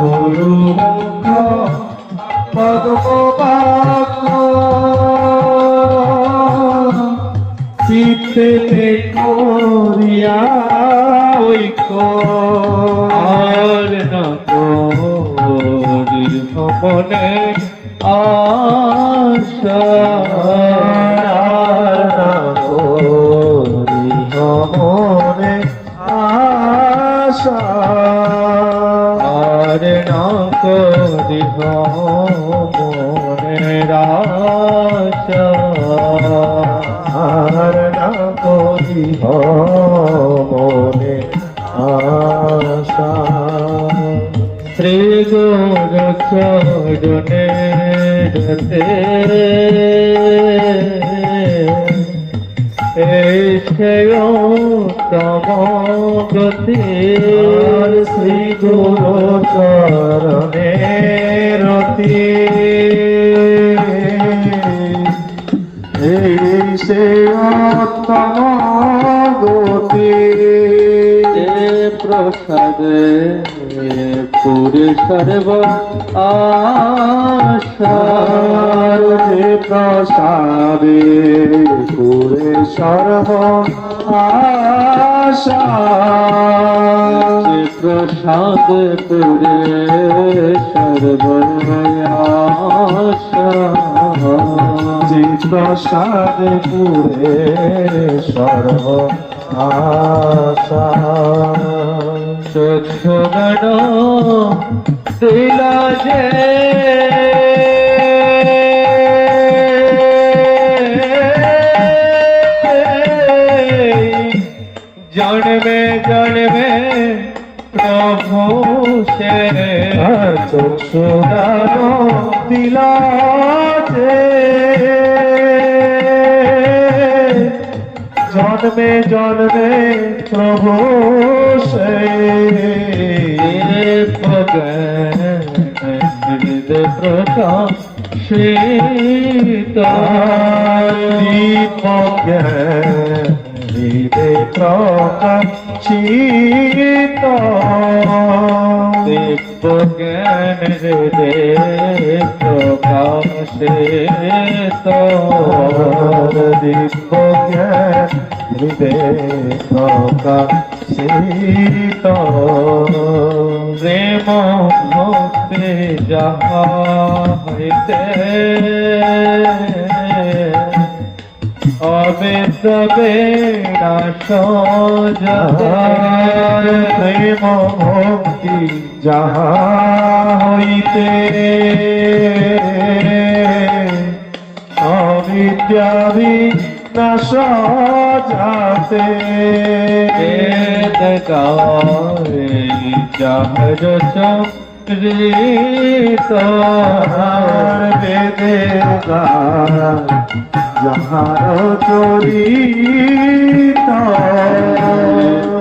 গুরু মুখ চিত্তে করিয়া ঐক্য। মনে আশা শ্রী গুরু চরণে রতে তম গতি উত্তম গতি প্রসাদে পুরে সর্ব আশা। আর যে প্রসাদে পুরে সর্ব আশা। প্রসাদ পুরে সর্ব আশা। যে প্রসাদ পুরে সর্ব আশা চক্ষুগণ দিলা যে জন্মে জন্মে প্রভু সে চক্ষুদানো দিলাতে জন্মে জন্মে প্রভু সে। হৃদয় প্রকাশ শীতল দীপক হৃদয় প্রকাশিত। দিব্য জ্ঞান হৃদয় প্রকাশে তো দিব্য হৃদয় প্রকাশিত প্রেম ভক্তি যাহা হইতে অবেদ বেড়া প্রেম ভক্তি যাহা হইতে অবিদ্যাবি নাশ যাতে বেদ গায়ে যাহর চরিত আর বেদে যাহার চরিত।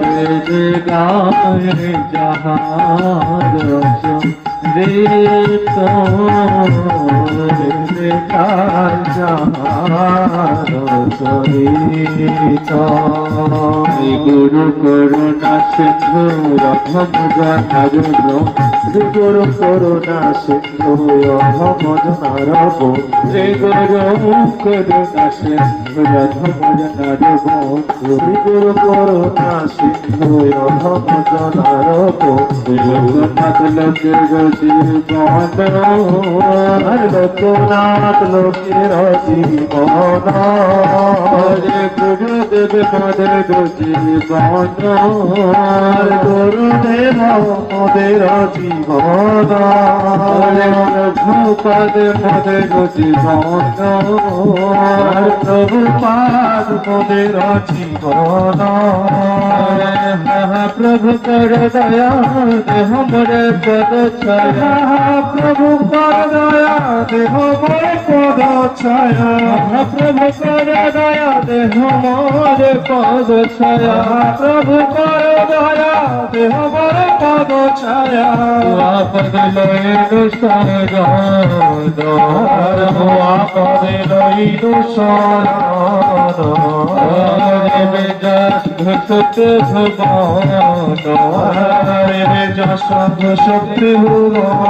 বেদ গায়ে যাহার চরিত চরিত শ্রী গুরু করুণা সিন্ধু রথম জানারুণ শ্রী গুরু করুণা সিন্ধু অহমদনারব শ্রী গুরু করুণা সিন্ধু রথম জানারুণ শ্রী গুরু করুণা সিন্ধু অহমদনারব লোকনাথ লোকে জীবন আর লোকনাথ লোকের জীবন গুরুদেব পদে জীবন গুরুদেব মোদের জীবন হরে প্রভু পদে পদে জীবন আর প্রভু পাদ মোদের জীবন প্রভু কর দয়া দেহ মোরে পদ ছায়া প্রভু কর দয়া দেহ মোর পদ ছায়া প্রভু কর দয়া দেহ মোরে পদ ছায়া প্রভু কর দয়া দেহ মোর পদ ছায়া আপদ লয়ের শরণ আপদে লইল শরণ রে যশ ঘটতে ভুবন রে যশোদ শক্তি জয়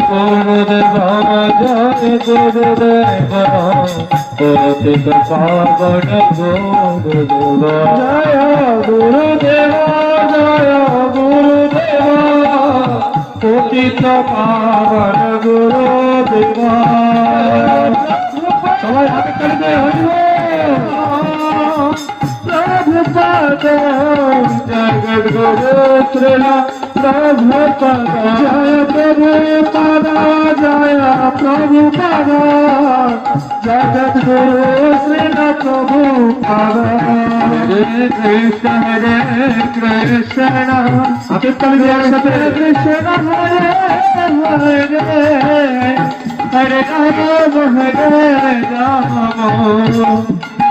গুরুদেব জয় গুরুদেব পতিত পাবন গুরুদেব জয় গুরুদেব জয় গুরুদেব পতিত পাবন গুরুদেব সবাই হাতে তালি দিয়ে গুরু শ্রীলা প্রভুপাদ জয় প্রভুপাদ জয় প্রভুপাদ জগৎ গুরু শ্রীলা প্রভুপাদ হরে কৃষ্ণ হরে কৃষ্ণ হাতে তালি দিয়ে একসাথে কৃষ্ণ হরে হরে হরে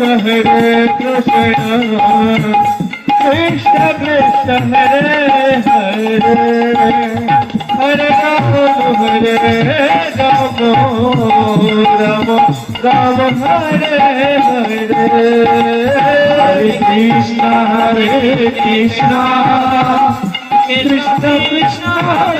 হরে কৃষ্ণ কৃষ্ণ কৃষ্ণ হরে হরে হরে রাম হরে রাম রাম রাম হরে হরে হরে কৃষ্ণ হরে কৃষ্ণ কৃষ্ণ কৃষ্ণ হরে